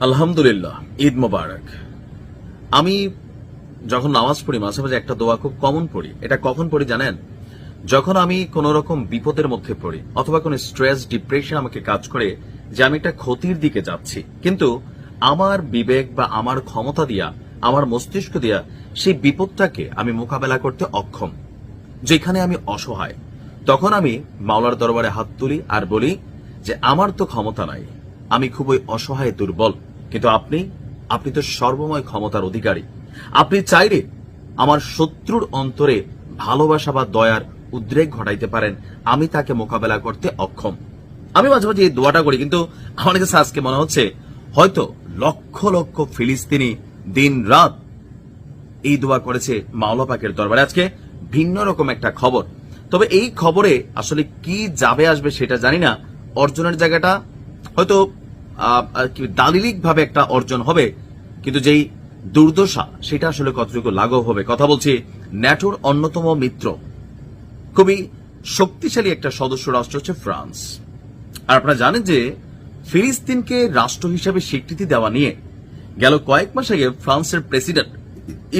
আলহামদুলিল্লাহ, ঈদ মোবারক। আমি যখন নামাজ পড়ি, মাঝে মাঝে একটা দোয়া খুব কমন পড়ি। এটা কখন পড়ি জানেন? যখন আমি কোন রকম বিপদের মধ্যে পড়ি, অথবা কোনো স্ট্রেস, ডিপ্রেশন আমাকে কাজ করে যে আমি একটা ক্ষতির দিকে যাচ্ছি। কিন্তু আমার বিবেক বা আমার ক্ষমতা দিয়া, আমার মস্তিষ্ক দিয়া সেই বিপদটাকে আমি মোকাবেলা করতে অক্ষম। যেখানে আমি অসহায়, তখন আমি মাওলার দরবারে হাত তুলি আর বলি যে, আমার তো ক্ষমতা নাই। আমি খুবই অসহায়, দুর্বল। কিন্তু আপনি আপনি তো সর্বময় ক্ষমতার অধিকারী। আপনি চাইলে আমার শত্রুর অন্তরে ভালোবাসা বা দয়ার উদ্রেক ঘটাইতে পারেন। আমি তাকে মোকাবেলা করতে অক্ষম। আমি মাঝে মাঝে এই দোয়াটা করি, কিন্তু আমার কাছে আজকে মনে হচ্ছে, হয়তো লক্ষ লক্ষ ফিলিস্তিনি দিন রাত এই দোয়া করেছে মাওলা পাকের দরবারে। আজকে ভিন্ন রকম একটা খবর। তবে এই খবরে আসলে কি যাবে আসবে সেটা জানি না। অর্জনের জায়গাটা হয়তো দালিলিক ভাবে একটা অর্জন হবে, কিন্তু যেই দুর্দশা, সেটা আসলে কতটুকু লাঘব হবে? কথা বলছি, ন্যাটোর অন্যতম মিত্র, খুবই শক্তিশালী একটা সদস্য রাষ্ট্র হচ্ছে ফ্রান্স। আর আপনারা জানেন যে, ফিলিস্তিনকে রাষ্ট্র হিসেবে স্বীকৃতি দেওয়া নিয়ে গেল কয়েক মাস আগে ফ্রান্সের প্রেসিডেন্ট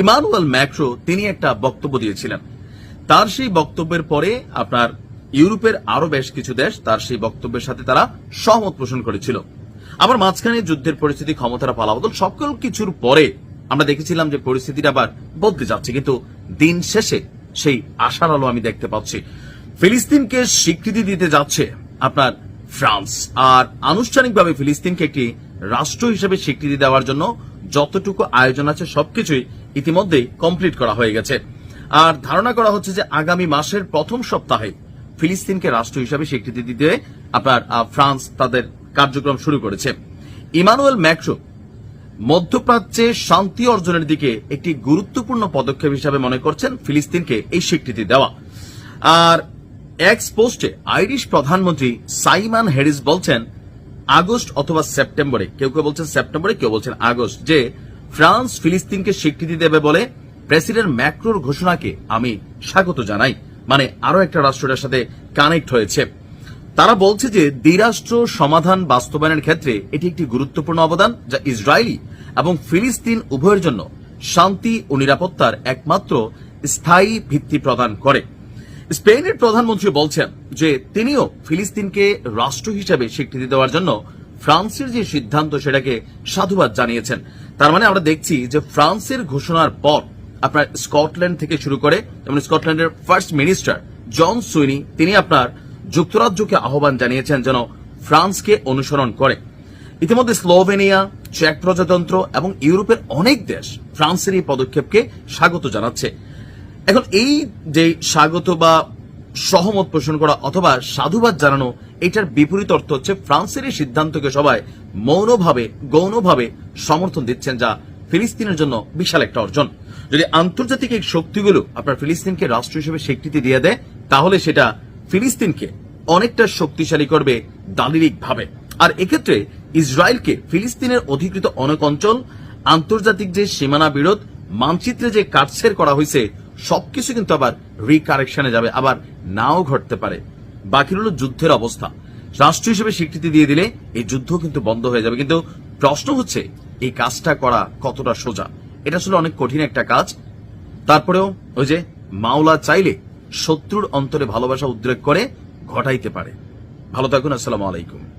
ইমানুয়েল ম্যাক্রো তিনি একটা বক্তব্য দিয়েছিলেন। তার সেই বক্তব্যের পরে আপনার ইউরোপের আরও বেশ কিছু দেশ তার সেই বক্তব্যের সাথে তারা সহমত পোষণ করেছিল। আবার মাঝখানে যুদ্ধের পরিস্থিতি, ক্ষমতার পালাবদল, সকল কিছুর পরে আমরা দেখেছিলাম যে পরিস্থিতিটা আবার বদলে যাচ্ছে। কিন্তু দিন শেষে সেই আশার আলো আমি দেখতে পাচ্ছি। ফিলিস্তিনকে স্বীকৃতি দিতে যাচ্ছে আপনার ফ্রান্স। আর আনুষ্ঠানিকভাবে ফিলিস্তিনকে একটি রাষ্ট্র হিসেবে স্বীকৃতি দেওয়ার জন্য যতটুকু আয়োজন আছে, সবকিছুই ইতিমধ্যেই কমপ্লিট করা হয়ে গেছে। আর ধারণা করা হচ্ছে যে আগামী মাসের প্রথম সপ্তাহে ফিলিস্তিনকে রাষ্ট্র হিসেবে স্বীকৃতি দিতে আপনার ফ্রান্স তাদের কার্যক্রম শুরু করেছে। ইমানুয়েল ম্যাক্রো মধ্যপ্রাচ্যে শান্তি অর্জনের দিকে একটি গুরুত্বপূর্ণ পদক্ষেপ হিসাবে মনে করছেন ফিলিস্তিনকে এই স্বীকৃতি দেওয়া। আর এক্স পোস্টে আইরিশ প্রধানমন্ত্রী সাইমান হ্যারিস বলছেন, আগস্ট অথবা সেপ্টেম্বরে, কেউ কেউ বলছেন সেপ্টেম্বরে, কেউ বলছেন আগস্ট, যে ফ্রান্স ফিলিস্তিনকে স্বীকৃতি দেবে বলে প্রেসিডেন্ট ম্যাক্রোর ঘোষণাকে আমি স্বাগত জানাই। মানে আরও একটা রাষ্ট্রটার সাথে কানেক্ট হয়েছে। তারা বলছে যে দ্বিরাষ্ট্র সমাধান বাস্তবায়নের ক্ষেত্রে এটি একটি গুরুত্বপূর্ণ অবদান যা ইসরায়েলি এবং ফিলিস্তিন উভয়ের জন্য শান্তি ও নিরাপত্তার একমাত্র স্থায়ী ভিত্তি প্রদান করে। স্পেনের প্রধানমন্ত্রী বলছেন যে তিনিও ফিলিস্তিনকে রাষ্ট্র হিসেবে স্বীকৃতি দেওয়ার জন্য ফ্রান্সের যে সিদ্ধান্ত সেটাকে সাধুবাদ জানিয়েছেন। তার মানে আমরা দেখছি যে ফ্রান্সের ঘোষণার পর আপনার স্কটল্যান্ড থেকে শুরু করে, যেমন স্কটল্যান্ডের ফার্স্ট মিনিস্টার জন সুইনি, তিনি আপনার যুক্তরাজ্যকে আহ্বান জানিয়েছেন যেন ফ্রান্সকে অনুসরণ করে। ইতিমধ্যে স্লোভেনিয়া, চেক প্রজাতন্ত্র এবং ইউরোপের অনেক দেশ ফ্রান্সের এই পদক্ষেপকে স্বাগত জানাচ্ছে। এখন এই যে স্বাগত বা সহমত পোষণ করা অথবা সাধুবাদ জানানো, এটার বিপরীত অর্থ হচ্ছে ফ্রান্সের এই সিদ্ধান্তকে সবাই মৌনভাবে, গৌণভাবে সমর্থন দিচ্ছেন যা ফিলিস্তিনের জন্য বিশাল একটা অর্জন। যদি আন্তর্জাতিক এই শক্তিগুলো আপনার ফিলিস্তিনকে রাষ্ট্র হিসেবে স্বীকৃতি দিয়ে দেয়, তাহলে সেটা ফিলিস্তিনকে অনেকটা শক্তিশালী করবে দালিলিক ভাবে আর এক্ষেত্রে ইসরায়েলকে ফিলিস্তিনের অধিকৃত অনেক অঞ্চল, আন্তর্জাতিক যে সীমানা বিরোধ, মানচিত্রে যে কাটছের করা হয়েছে, সবকিছু কিন্তু আবার রিকারেকশনে যাবে, আবার নাও ঘটতে পারে। বাকি হলো যুদ্ধের অবস্থা। রাষ্ট্র হিসেবে স্বীকৃতি দিয়ে দিলে এই যুদ্ধ কিন্তু বন্ধ হয়ে যাবে। কিন্তু প্রশ্ন হচ্ছে, এই কাজটা করা কতটা সোজা? এটা আসলে অনেক কঠিন একটা কাজ। তারপরেও ওই যে মাওলা চাইলে শত্রুর অন্তরে ভালোবাসা উদ্রেক করে ঘটাইতে পারে। ভালো থাকুন আসসালামু আলাইকুম।